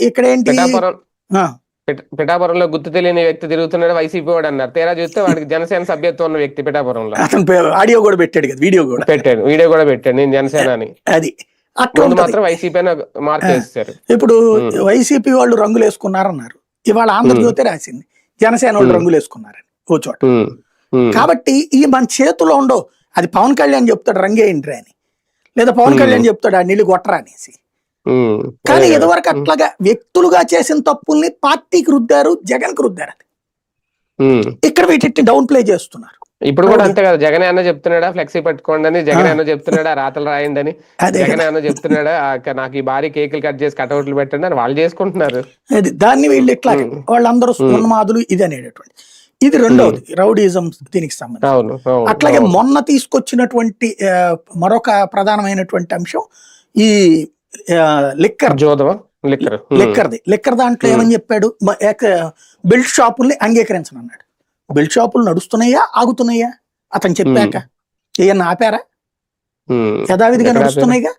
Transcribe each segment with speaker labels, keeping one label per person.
Speaker 1: ఇక్కడ ఏంటి
Speaker 2: పిఠాపురంలో గుర్తు తెలియని వ్యక్తి తిరుగుతున్నాడు వైసీపీ వాడు అన్నారు. తీరా చూస్తే వాడికి జనసేన సభ్యత్వం ఉన్న వ్యక్తి పిఠాపురంలో.
Speaker 1: అతను ఆడియో కూడా పెట్టాడు కదా వీడియో కూడా.
Speaker 2: పెట్టాడు వీడియో కూడా పెట్టాడు. నేను జనసేన అని.
Speaker 1: అది. అట్లా ఉంటది.
Speaker 2: మాత్రం వైసీపీ మార్క్ వేస్తారు
Speaker 1: ఇప్పుడు వైసీపీ వాళ్ళు రంగులు వేసుకున్నారన్నారు. ఇవాళ ఆంధ్రజ్యోతి రాసింది. జనసేన వాళ్ళు. రంగులు వేసుకున్నారని ఓ చోట. కాబట్టి ఈ మన చేతిలో ఉండవు. అది పవన్ కళ్యాణ్ చెప్తాడు రంగేయండి అని. లేదా పవన్. కళ్యాణ్ చెప్తాడు ఆ నీళ్ళు కొట్టరా అనేసి. కానీ. ఇదివరకు అట్లాగా వ్యక్తులుగా చేసిన తప్పుల్ని పార్టీకి రుద్దారు జగన్కి రుద్దారు అది. ఇక్కడ వీటిని డౌన్ ప్లే చేస్తున్నారు.
Speaker 2: ఇప్పుడు కూడా అంతే కదా. జగన్ అన్న చెప్తున్నాడా? ఫ్లెక్సీ పెట్టుకోండి అని జగన్ అన్న చెప్తున్నాడా? రాతలు రాయండి అని జగన్ అన్న చెప్తున్నాడా? "ఆ, అక్క నాకు ఈ భారీ కేకులు కట్ చేసి కటౌట్లు పెట్టండి అని వాళ్ళు చేసుకుంటున్నారు.
Speaker 1: అది దాన్ని వీళ్ళు ఇట్లా. వాళ్ళందరూ ఉన్మాదులు ఇది అనేటటువంటి. ఇది రెండవది రౌడీజం దీనికి సంబంధించి. అట్లాగే. మొన్న తీసుకొచ్చినటువంటి మరొక ప్రధానమైనటువంటి అంశం ఈ లిక్కర్
Speaker 2: జోదమా లిక్కర్
Speaker 1: లిక్కర్ది లిక్కర్ దాంట్లో ఏమని చెప్పాడు? బెల్ట్ షాపుల్ని అంగీకరించనన్నాడు బెల్ట్ షాపులు నడుస్తున్నాయా? ఆగుతున్నాయా? అతను చెప్పాక. ఏమన్నా ఆపారా? యథావిధిగా
Speaker 2: ఎక్కడ
Speaker 1: నడుస్తున్నాయిగా?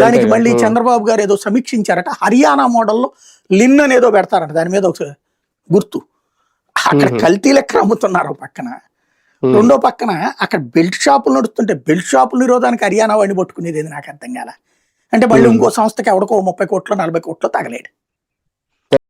Speaker 1: దానికి మళ్ళీ చంద్రబాబు గారు ఏదో సమీక్షించారట. హర్యానా మోడల్లో లిన్ అని ఏదో పెడతారట. దాని మీద ఒక గుర్తు. అక్కడ. కల్తీ లెక్క అమ్ముతున్నారు పక్కన. రెండో పక్కన అక్కడ బెల్ట్ షాపులు నడుస్తుంటే బెల్ట్ షాపుల నిరోధానికి హర్యానా వాడిని పట్టుకునేది ఏది నాకు అర్థం కాల. అంటే మళ్ళీ. ఇంకో సంస్థకి ఎవడికో ముప్పై కోట్లు నలభై కోట్లు తగలేడు